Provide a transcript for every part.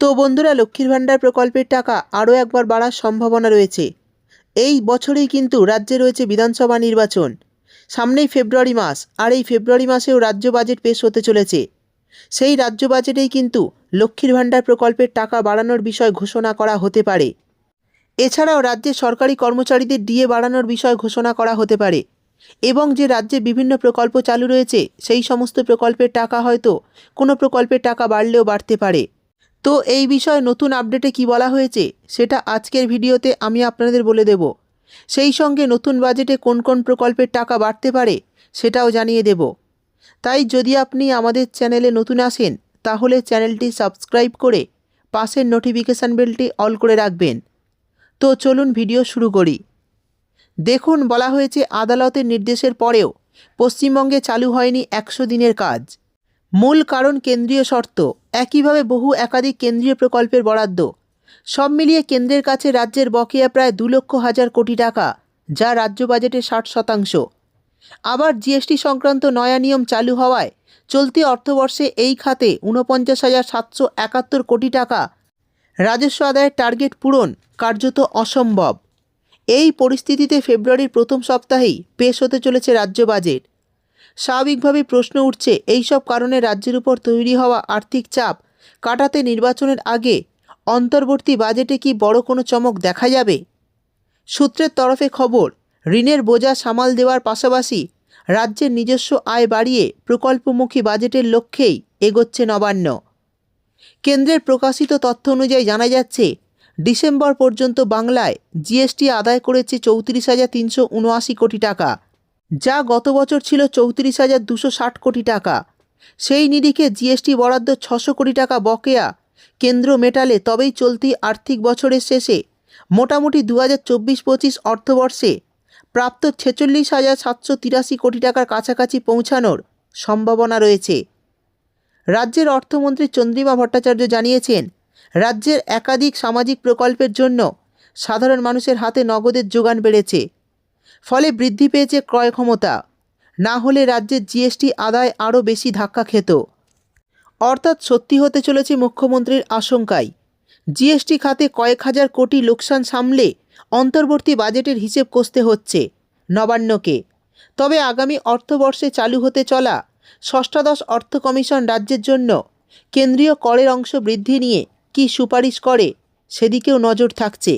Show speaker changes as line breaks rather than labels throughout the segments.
তো বন্ধুরা, লক্ষ্মীর ভাণ্ডার প্রকল্পের টাকা আরও একবার বাড়ার সম্ভাবনা রয়েছে। এই বছরেই কিন্তু রাজ্যে রয়েছে বিধানসভা নির্বাচন। সামনেই ফেব্রুয়ারি মাস, আর এই ফেব্রুয়ারি মাসেও রাজ্য বাজেট পেশ হতে চলেছে। সেই রাজ্য বাজেটেই কিন্তু লক্ষ্মীর ভাণ্ডার প্রকল্পের টাকা বাড়ানোর বিষয় ঘোষণা করা হতে পারে। এছাড়াও রাজ্যে সরকারি কর্মচারীদের ডিএ বাড়ানোর বিষয় ঘোষণা করা হতে পারে। এবং যে রাজ্যে বিভিন্ন প্রকল্প চালু রয়েছে, সেই সমস্ত প্রকল্পের টাকা হয়তো কোনো প্রকল্পের টাকা বাড়লেও বাড়তে পারে। তো এই বিষয়ে নতুন আপডেটে কি বলা হয়েছে, সেটা আজকের ভিডিওতে আমি আপনাদের বলে দেব। সেই সঙ্গে নতুন বাজেটে কোন কোন প্রকল্পের টাকা বাড়তে পারে, সেটাও জানিয়ে দেব। তাই যদি আপনি আমাদের চ্যানেলে নতুন আসেন, তাহলে চ্যানেলটি সাবস্ক্রাইব করে পাশের নোটিফিকেশান বেলটি অল করে রাখবেন। তো চলুন ভিডিও শুরু করি। দেখুন, বলা হয়েছে আদালতের নির্দেশের পরেও পশ্চিমবঙ্গে চালু হয়নি একশো দিনের কাজ। মূল কারণ কেন্দ্রীয় শর্ত, একইভাবে বহু একাধিক কেন্দ্রীয় প্রকল্পের বরাদ্দ। সব মিলিয়ে কেন্দ্রের কাছে রাজ্যের বকেয়া প্রায় দু লক্ষ হাজার কোটি টাকা, যা রাজ্য বাজেটের ষাট শতাংশ। আবার জিএসটি সংক্রান্ত নয়া নিয়ম চালু হওয়ায় চলতি অর্থবর্ষে এই খাতে ঊনপঞ্চাশ হাজার সাতশো একাত্তর কোটি টাকা রাজস্ব আদায়ের টার্গেট পূরণ কার্যত অসম্ভব। এই পরিস্থিতিতে ফেব্রুয়ারির প্রথম সপ্তাহেই পেশ হতে চলেছে রাজ্য বাজেট। স্বাভাবিকভাবেই প্রশ্ন উঠছে এই সব কারণে রাজ্যের উপর তৈরি হওয়া আর্থিক চাপ কাটাতে নির্বাচনের আগে অন্তর্বর্তী বাজেটে কি বড় কোনো চমক দেখা যাবে? সূত্রের তরফে খবর, ঋণের বোঝা সামাল দেওয়ার পাশাপাশি রাজ্যের নিজস্ব আয় বাড়িয়ে প্রকল্পমুখী বাজেটের লক্ষ্যেই এগোচ্ছে নবান্ন। কেন্দ্রের প্রকাশিত তথ্য অনুযায়ী জানা যাচ্ছে, ডিসেম্বর পর্যন্ত বাংলায় জিএসটি আদায় করেছে চৌত্রিশ হাজার তিনশো উনআশি কোটি টাকা। যা গত বছর ছিল চৌত্রিশ হাজার দুশো ষাট কোটি টাকা। সেই নিরিখে জিএসটি বরাদ্দ ছশো কোটি টাকা বকেয়া। কেন্দ্র মেটালে তবেই চলতি আর্থিক বছরের শেষে মোটামুটি দু হাজার চব্বিশ পঁচিশ অর্থবর্ষে প্রাপ্ত ছেচল্লিশ হাজার সাতশো তিরাশি কোটি টাকার কাছাকাছি পৌঁছানোর সম্ভাবনা রয়েছে। রাজ্যের অর্থমন্ত্রী চন্দ্রিমা ভট্টাচার্য জানিয়েছেন, রাজ্যের একাধিক সামাজিক প্রকল্পের জন্য সাধারণ মানুষের হাতে নগদের যোগান বেড়েছে। ফলে বৃদ্ধি পেয়েছে ক্রয় ক্ষমতা। না হলে রাজ্যের জিএসটি আদায় আরও বেশি ধাক্কা খেত। অর্থাৎ সত্যি হতে চলেছে মুখ্যমন্ত্রীর আশঙ্কায় জিএসটি খাতে কয়েক হাজার কোটি লোকসান সামলে অন্তর্বর্তী বাজেটের হিসেব কষতে হচ্ছে, নবান্নকে। তবে আগামী অর্থবর্ষে চালু হতে চলা ষষ্ঠাদশ অর্থ কমিশন রাজ্যের জন্য কেন্দ্রীয় করের অংশ বৃদ্ধি নিয়ে কি সুপারিশ করে, সেদিকেও নজর থাকছে।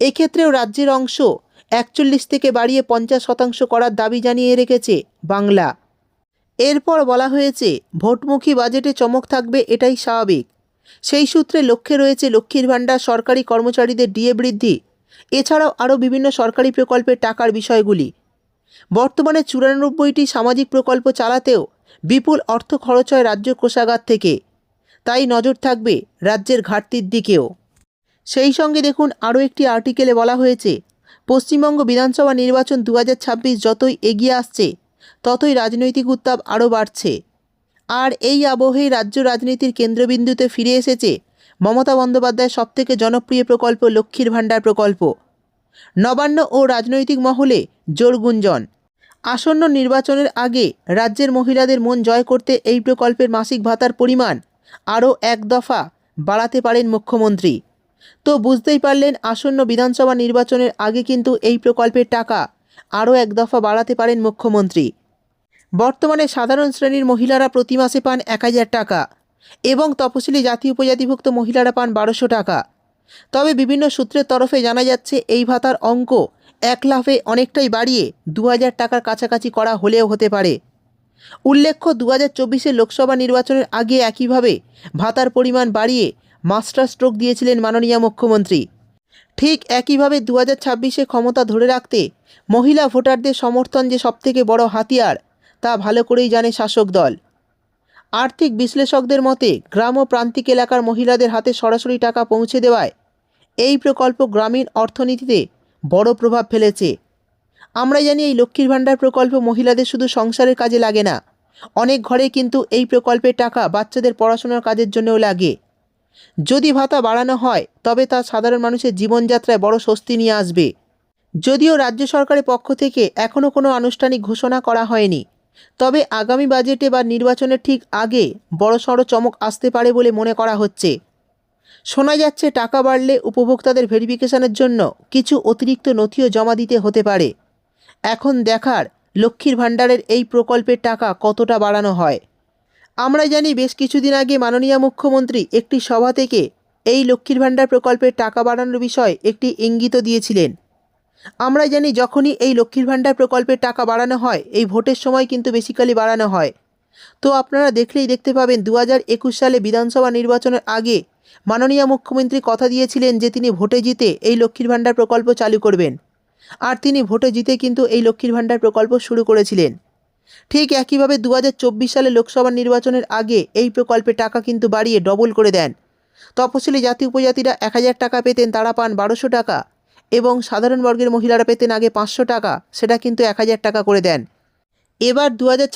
এক্ষেত্রেও রাজ্যের অংশ একচল্লিশ থেকে বাড়িয়ে পঞ্চাশ শতাংশ করার দাবি জানিয়ে রেখেছে বাংলা। এরপর বলা হয়েছে, ভোটমুখী বাজেটে চমক থাকবে এটাই স্বাভাবিক। সেই সূত্রে লক্ষ্যে রয়েছে লক্ষ্মীর ভাণ্ডার, সরকারি কর্মচারীদের ডিএ বৃদ্ধি, এছাড়াও আরও বিভিন্ন সরকারি প্রকল্পের টাকার বিষয়গুলি। বর্তমানে চুরানব্বইটি সামাজিক প্রকল্প চালাতেও বিপুল অর্থ খরচ হয় রাজ্য কোষাগার থেকে। তাই নজর থাকবে রাজ্যের ঘাটতির দিকেও। সেই সঙ্গে দেখুন আরও একটি আর্টিকেলে বলা হয়েছে পশ্চিমবঙ্গ বিধানসভা নির্বাচন দু হাজার ছাব্বিশ যতই এগিয়ে আসছে, ততই রাজনৈতিক উত্তাপ আরও বাড়ছে। আর এই আবহেই রাজ্য রাজনীতির কেন্দ্রবিন্দুতে ফিরে এসেছে মমতা বন্দ্যোপাধ্যায়ের সবথেকে জনপ্রিয় প্রকল্প লক্ষ্মীর ভাণ্ডার প্রকল্প। নবান্ন ও রাজনৈতিক মহলে জোর গুঞ্জন। আসন্ন নির্বাচনের আগে রাজ্যের মহিলাদের মন জয় করতে এই প্রকল্পের মাসিক ভাতার পরিমাণ আরও এক দফা বাড়াতে পারেন মুখ্যমন্ত্রী। তো বুঝতেই পারলেন আসন্ন বিধানসভা নির্বাচনের আগে কিন্তু এই প্রকল্পের টাকা আরও এক দফা বাড়াতে পারেন মুখ্যমন্ত্রী। বর্তমানে সাধারণ শ্রেণির মহিলারা প্রতি মাসে পান এক হাজার টাকা এবং তপশিলি জাতি উপজাতিভুক্ত মহিলারা পান বারোশো টাকা। তবে বিভিন্ন সূত্রের তরফে জানা যাচ্ছে এই ভাতার অঙ্ক এক লাফে অনেকটাই বাড়িয়ে দু হাজার টাকার কাছাকাছি করা হলেও হতে পারে। উল্লেখ্য দু হাজার লোকসভা নির্বাচনের আগে একইভাবে ভাতার পরিমাণ বাড়িয়ে মাস্টার স্ট্রোক দিয়েছিলেন মাননীয় মুখ্যমন্ত্রী। ঠিক একইভাবে দু হাজার ছাব্বিশে ক্ষমতা ধরে রাখতে মহিলা ভোটারদের সমর্থন যে সবথেকে বড় হাতিয়ার, তা ভালো করেই জানে শাসক দল। আর্থিক বিশ্লেষকদের মতে, গ্রাম ও প্রান্তিক এলাকার মহিলাদের হাতে সরাসরি টাকা পৌঁছে দেওয়ায় এই প্রকল্প গ্রামীণ অর্থনীতিতে বড় প্রভাব ফেলেছে। আমরা জানি এই লক্ষ্মীর ভাণ্ডার প্রকল্প মহিলাদের শুধু সংসারের কাজে লাগে না, অনেক ঘরে কিন্তু এই প্রকল্পের টাকা বাচ্চাদের পড়াশোনার কাজের জন্যও লাগে। যদি ভাতা বাড়ানো হয়, তবে তা সাধারণ মানুষের জীবনযাত্রায় বড় স্বস্তি নিয়ে আসবে। যদিও রাজ্য সরকারের পক্ষ থেকে এখনও কোনো আনুষ্ঠানিক ঘোষণা করা হয়নি, তবে আগামী বাজেটে বা নির্বাচনের ঠিক আগে বড়সড় চমক আসতে পারে বলে মনে করা হচ্ছে। শোনা যাচ্ছে টাকা বাড়লে উপভোক্তাদের ভেরিফিকেশনের জন্য কিছু অতিরিক্ত নথিও জমা দিতে হতে পারে। এখন দেখার লক্ষ্মীর ভাণ্ডারের এই প্রকল্পের টাকা কতটা বাড়ানো হয়। আমরা জানি বেশ কিছুদিন আগে মাননীয় মুখ্যমন্ত্রী একটি সভা থেকে এই লক্ষ্মীর ভাণ্ডার প্রকল্পের টাকা বাড়ানোর বিষয়ে একটি ইঙ্গিত দিয়েছিলেন। আমরা জানি যখনই এই লক্ষ্মীর ভাণ্ডার প্রকল্পের টাকা বাড়ানো হয়, এই ভোটের সময় কিন্তু বেসিক্যালি বাড়ানো হয়। তো আপনারা দেখলেই দেখতে পাবেন দু একুশ সালে বিধানসভা নির্বাচনের আগে মাননীয় মুখ্যমন্ত্রী কথা দিয়েছিলেন যে তিনি ভোটে জিতে এই লক্ষ্মীর ভাণ্ডার প্রকল্প চালু করবেন। আর তিনি ভোটে জিতে কিন্তু এই লক্ষ্মীর ভাণ্ডার প্রকল্প শুরু করেছিলেন। ঠিক একইভাবে দু হাজার চব্বিশ সালে লোকসভা নির্বাচনের আগে এই প্রকল্পের টাকা কিন্তু বাড়িয়ে ডবল করে দেন। তপশিলি জাতি উপজাতিরা এক হাজার টাকা পেতেন তারা পান বারোশো টাকা এবং সাধারণ বর্গের মহিলারা পেতেন আগে পাঁচশো টাকা, সেটা কিন্তু এক হাজার টাকা করে দেন। এবার দু হাজার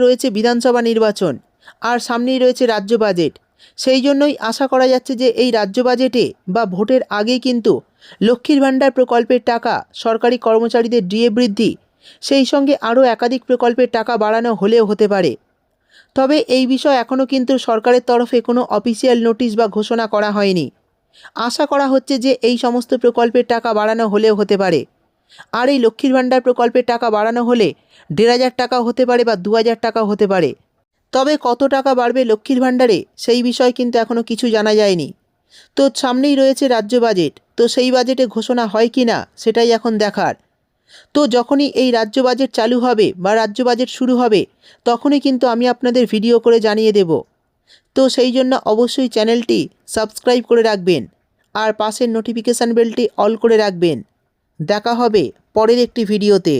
রয়েছে বিধানসভা নির্বাচন, আর সামনেই রয়েছে রাজ্য বাজেট। সেই জন্যই আশা করা যাচ্ছে যে এই রাজ্য বাজেটে বা ভোটের আগেই কিন্তু লক্ষ্মীর ভাণ্ডার প্রকল্পের টাকা সরকারি কর্মচারীদের ডিএ বৃদ্ধি সেই সঙ্গে আরও একাধিক প্রকল্পের টাকা বাড়ানো হলেও হতে পারে। তবে এই বিষয়ে এখনও কিন্তু সরকারের তরফে কোনো অফিসিয়াল নোটিশ বা ঘোষণা করা হয়নি। আশা করা হচ্ছে যে এই সমস্ত প্রকল্পের টাকা বাড়ানো হলেও হতে পারে। আর এই লক্ষ্মীর ভাণ্ডার প্রকল্পের টাকা বাড়ানো হলে দেড় হাজার টাকাও হতে পারে বা দু হাজার টাকাও হতে পারে। তবে কত টাকা বাড়বে লক্ষ্মীর ভাণ্ডারে সেই বিষয় কিন্তু এখনও কিছু জানা যায়নি। তো সামনেই রয়েছে রাজ্য বাজেট। তো সেই বাজেটে ঘোষণা হয় কি না সেটাই এখন দেখার। তো যখনই এই রাজ্য বাজেট চালু হবে বা রাজ্য বাজেট শুরু হবে, তখনই কিন্তু আমি আপনাদের ভিডিও করে জানিয়ে দেব। তো সেই জন্য অবশ্যই চ্যানেলটি সাবস্ক্রাইব করে রাখবেন আর পাশের নোটিফিকেশান বেলটি অল করে রাখবেন। দেখা হবে পরের একটি ভিডিওতে।